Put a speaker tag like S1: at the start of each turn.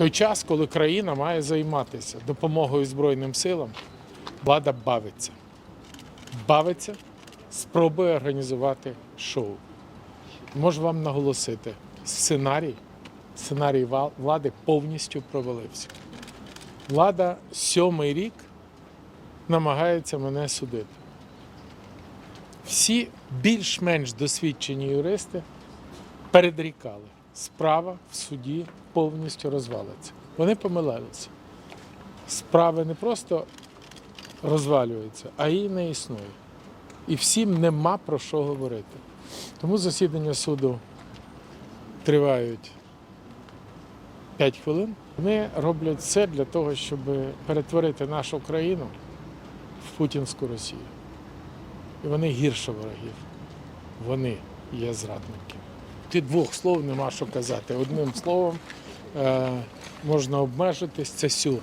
S1: той час, коли країна має займатися допомогою Збройним силам, влада бавиться. Бавиться, спробує організувати шоу. Можу вам наголосити, сценарій, сценарій влади повністю провалився. Влада сьомий рік намагається мене судити. Всі більш-менш досвідчені юристи передрікали, справа в суді повністю розвалиться. Вони помилялися. Справи не просто розвалюються, а і не існує. І всім нема про що говорити. Тому засідання суду тривають 5 хвилин. Вони роблять все для того, щоб перетворити нашу країну в путінську Росію. І вони гірше ворогів. Вони є зрадники. Ти двох слов нема що казати. Одним словом е, можна обмежитись це сюр.